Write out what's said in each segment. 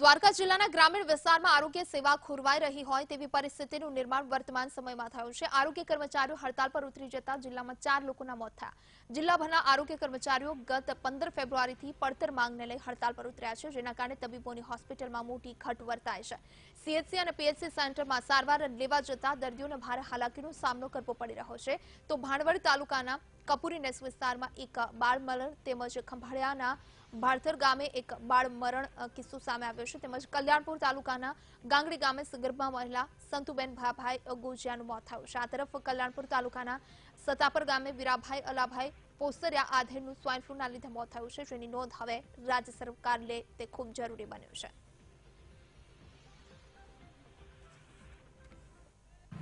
દ્વારકા જિલ્લાના ગ્રામીણ વિસ્તારમાં આરોગ્ય સેવા ખોરવાઈ રહી હોય તેવી પરિસ્થિતિનું નિર્માણ વર્તમાન સમયમાં થયું છે. આરોગ્ય કર્મચારીઓ હડતાલ પર ઉતરી જતા જિલ્લામાં ચાર લોકોના મોત થયા. જિલ્લાભરના આરોગ્ય કર્મચારીઓ ગત પંદર ફેબ્રુઆરીથી પડતર માંગને લઈ હડતાલ પર ઉતર્યા છે, જેના કારણે તબીબોની હોસ્પિટલમાં મોટી ઘટ વર્તાય છે. સીએચસી અને પીએચસી સેન્ટરમાં સારવાર લેવા જતા દર્દીઓને ભારે હાલાકીનો સામનો કરવો પડી રહ્યો છે. તો ભાણવડ તાલુકાના કપુરી નેસ વિસ્તારમાં એક બાળ મરણ તેમજ ખંભાળિયાના ભાળથર ગામે એક બાળ મરણ કિસ્સો સામે આવ્યો છે. તેમજ કલ્યાણપુર તાલુકાના ગાંગડી ગામે સગર્ભા મહિલા સંતુબેન ભાભાઈ ગોજિયાનું મોત થયું છે. આ તરફ કલ્યાણપુર તાલુકાના સતાપર ગામે વીરાભાઈ, અલાભાઈ પોસરિયા આધેડનું સ્વાઇન ફ્લૂના લીધે મોત થયું છે. જેની નોંધ હવે રાજ્ય સરકાર લે તે ખૂબ જરૂરી બન્યું છે.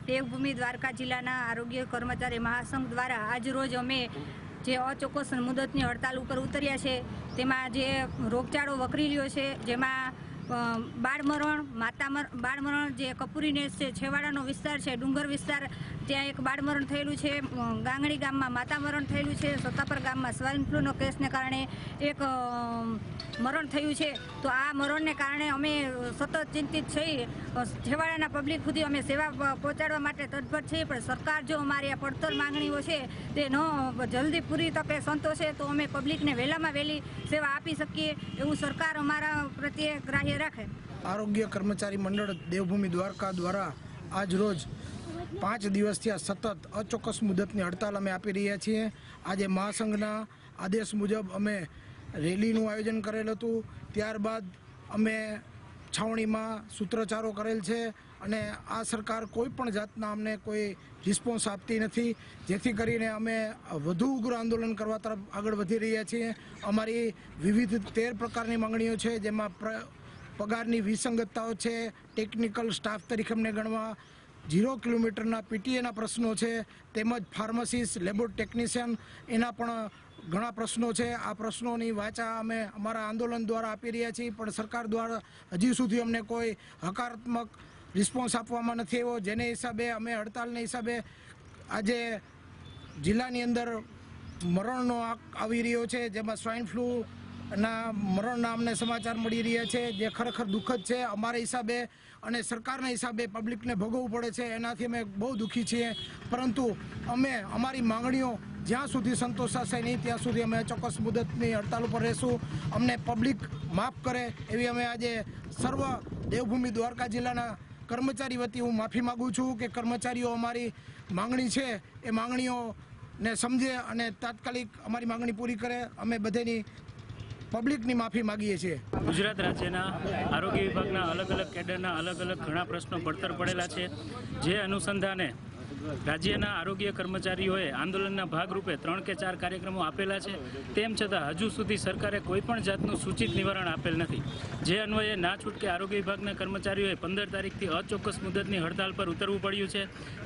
દેવભૂમિ દ્વારકા જિલ્લાના આરોગ્ય કર્મચારી મહાસંઘ દ્વારા આજરોજ અમે જે અચોક્કસ મુદતની હડતાલ ઉપર ઉતર્યા છે તેમાં જે રોગચાળો વકરી રહ્યો છે જેમાં બાળમરણ, માતામર, બાળમરણ જે કપૂરીને છે, છેવાડાનો વિસ્તાર છે, ડુંગર વિસ્તાર, ત્યાં એક બાળમરણ થયેલું છે ગાંગણી ગામમાં માતામરણ થયેલું છે સત્તાપર ગામમાં સ્વાઇન ફ્લૂનો કેસને કારણે એક મરણ થયું છે. તો આ મરણને કારણે અમે સતત ચિંતિત છીએ છેવાડાના પબ્લિક સુધી અમે સેવા પહોંચાડવા માટે તત્પર છીએ, પણ સરકાર જો અમારી આ પડતર માંગણીઓ છે, તે ન જલ્દી પૂરી તકે સંતોષે, તો અમે પબ્લિકને વહેલામાં વહેલી સેવા આપી શકીએ. એવું સરકાર અમારા પ્રત્યે ગ્રાહ્ય રાખે. આરોગ્ય કર્મચારી મંડળ દેવભૂમિ દ્વારકા દ્વારા આજ રોજ પાંચ દિવસથી આ સતત અચોક્કસ મુદતની હડતાલ અમે આપી રહ્યા છીએ. આજે મહાસંઘના આદેશ મુજબ અમે રેલીનું આયોજન કરેલ હતું. ત્યારબાદ અમે છાવણીમાં સૂત્રોચ્ચારો કરેલ છે અને આ સરકાર કોઈ પણ જાતના અમને કોઈ રિસ્પોન્સ આપતી નથી. જેથી કરીને અમે વધુ ઉગ્ર આંદોલન કરવા તરફ આગળ વધી રહ્યા છીએ. અમારી વિવિધ તેર પ્રકારની માંગણીઓ છે, જેમાં પ્ર- પગારની વિસંગતતાઓ છે ટેકનિકલ સ્ટાફ તરીકે અમને ગણવા ઝીરો કિલોમીટરના પીટીએના પ્રશ્નો છે, તેમજ ફાર્મસિસ્ટ લેબોર ટેકનિશિયન એના પણ ઘણા પ્રશ્નો છે. આ પ્રશ્નોની વાચા અમે અમારા આંદોલન દ્વારા આપી રહ્યા છીએ, પણ સરકાર દ્વારા હજી સુધી અમને કોઈ હકારાત્મક રિસ્પોન્સ આપવામાં નથી આવ્યો. જેને હિસાબે અમે હડતાલને હિસાબે આજે જિલ્લાની અંદર મરણનો આંક આવી રહ્યો છે, જેમાં સ્વાઇન ફ્લૂ ના મરણના અમને સમાચાર મળી રહ્યા છે, જે ખરેખર દુઃખદ છે. અમારા હિસાબે અને સરકારના હિસાબે પબ્લિકને ભોગવવું પડે છે. એનાથી અમે બહુ દુઃખી છીએ. પરંતુ અમે, અમારી માંગણીઓ જ્યાં સુધી સંતોષાશે નહીં, ત્યાં સુધી અમે ચોક્કસ મુદતની હડતાલ ઉપર રહેશું. અમને પબ્લિક માફ કરે એવી અમે આજે સર્વ દેવભૂમિ દ્વારકા જિલ્લાના કર્મચારી વતી હું માફી માગું છું કે કર્મચારીઓ અમારી માંગણી છે. એ માંગણીઓને સમજે અને તાત્કાલિક અમારી માંગણી પૂરી કરે. અમે બધેની પબ્લિકની માફી માગીએ છીએ. ગુજરાત રાજ્યના આરોગ્ય વિભાગના અલગ અલગ કેડરના અલગ અલગ ઘણા પ્રશ્નો પડતર પડેલા છે. જે અનુસંધાને રાજ્યના આરોગ્ય કર્મચારીઓએ આંદોલનના ભાગરૂપે ત્રણ કે ચાર કાર્યક્રમો આપેલા છે. તેમ છતાં હજુ સુધી સરકારે કોઈ પણ જાતનું સૂચિત નિવારણ આપેલ નથી. જે અન્વયે ના છૂટકે આરોગ્ય વિભાગના કર્મચારીઓએ પંદર તારીખથી અચોક્કસ મુદતની હડતાલ પર ઉતરવું પડ્યું છે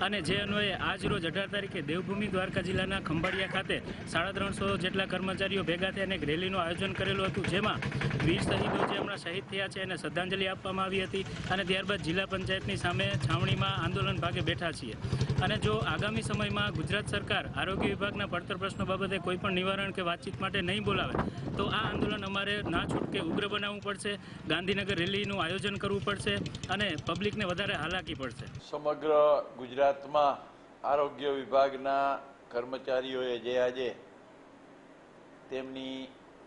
અને જે અન્વયે આજ રોજ અઢાર તારીખે દેવભૂમિ દ્વારકા જિલ્લાના ખંભાળિયા ખાતે સાડા ત્રણસો જેટલા કર્મચારીઓ ભેગા થઈને એક રેલીનું આયોજન કરેલું હતું, જેમાં વીર શહીદો જે હમણાં શહીદ થયા છે એને શ્રદ્ધાંજલિ આપવામાં આવી હતી અને ત્યારબાદ જિલ્લા પંચાયતની સામે છાવણીમાં આંદોલન ભાગે બેઠા છીએ. અને જો આગામી સમયમાં ગુજરાત સરકાર આરોગ્ય વિભાગના પડતર પ્રશ્નો બાબતે કોઈ પણ નિવારણ કે વાતચીત માટે નહીં બોલાવે, તો આ આંદોલન અમારે ના છૂટકે ઉગ્ર બનાવવું પડશે, ગાંધીનગર રેલીનું આયોજન કરવું પડશે અને પબ્લિકને વધારે હાલાકી પડશે. સમગ્ર ગુજરાતમાં આરોગ્ય વિભાગના કર્મચારીઓએ જે આજે તેમની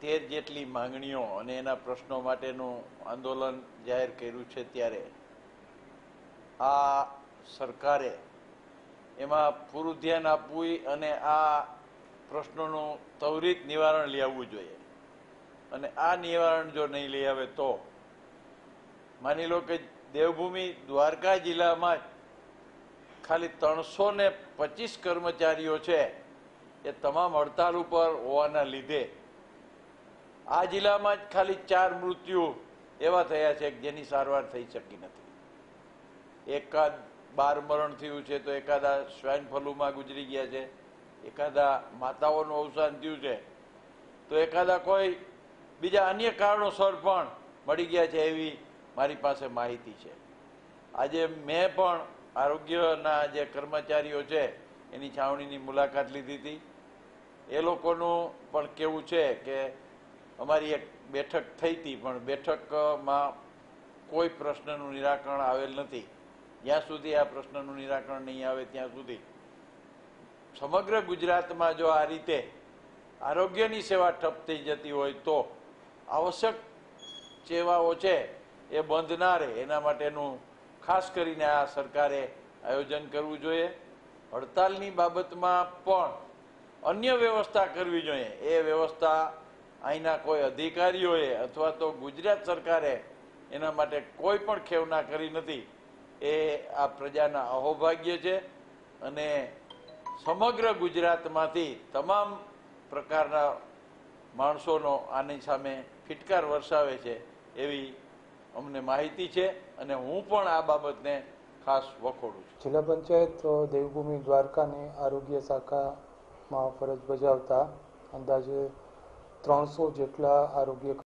તેર જેટલી માંગણીઓ અને એના પ્રશ્નો માટેનું આંદોલન જાહેર કર્યું છે ત્યારે, આ સરકારે એમાં પૂરું ધ્યાન આપવું અને આ પ્રશ્નોનું ત્વરિત નિવારણ લઈ આવવું જોઈએ. અને આ નિવારણ જો નહીં લઈ આવે તો, માની લો કે દેવભૂમિ દ્વારકા જિલ્લામાં ખાલી ત્રણસો ને પચીસ કર્મચારીઓ છે, એ તમામ હડતાલ ઉપર હોવાના લીધે આ જિલ્લામાં જ ખાલી ચાર મૃત્યુ એવા થયા છે જેની સારવાર થઈ શકી નથી. એકાદ બાર મરણ થયું છે, તો એકાદા સ્વાઇન ફ્લૂમાં ગુજરી ગયા છે. એકાદા માતાઓનું અવસાન થયું છે. તો એકાદા કોઈ બીજા અન્ય કારણોસર પણ મળી ગયા છે એવી મારી પાસે માહિતી છે. આજે મેં પણ આરોગ્યના જે કર્મચારીઓ છે, એની છાવણીની મુલાકાત લીધી હતી. એ લોકોનું પણ કેવું છે કે અમારી એક બેઠક થઈ હતી, પણ બેઠકમાં કોઈ પ્રશ્નનું નિરાકરણ આવેલ નથી. જ્યાં સુધી આ પ્રશ્નનું નિરાકરણ નહીં આવે, ત્યાં સુધી. સમગ્ર ગુજરાતમાં જો આ રીતે આરોગ્યની સેવા ઠપ થઈ જતી હોય તો આવશ્યક સેવાઓ છે એ બંધ ના રહે. એના માટેનું ખાસ કરીને આ સરકારે આયોજન કરવું જોઈએ. હડતાલની બાબતમાં પણ અન્ય વ્યવસ્થા કરવી જોઈએ. એ વ્યવસ્થા અહીંના કોઈ અધિકારીઓએ અથવા તો ગુજરાત સરકારે એના માટે કોઈ પણ ખેવના કરી નથી. એ આ પ્રજાના અહોભાગ્ય છે અને સમગ્ર ગુજરાતમાંથી તમામ પ્રકારના માણસોનો આની સામે ફિટકાર વરસાવે છે એવી અમને માહિતી છે અને હું પણ આ બાબતને ખાસ વખોડું છું. જિલ્લા પંચાયત દેવભૂમિ દ્વારકાની આરોગ્ય શાખામાં ફરજ બજાવતા અંદાજે ત્રણસો જેટલા આરોગ્ય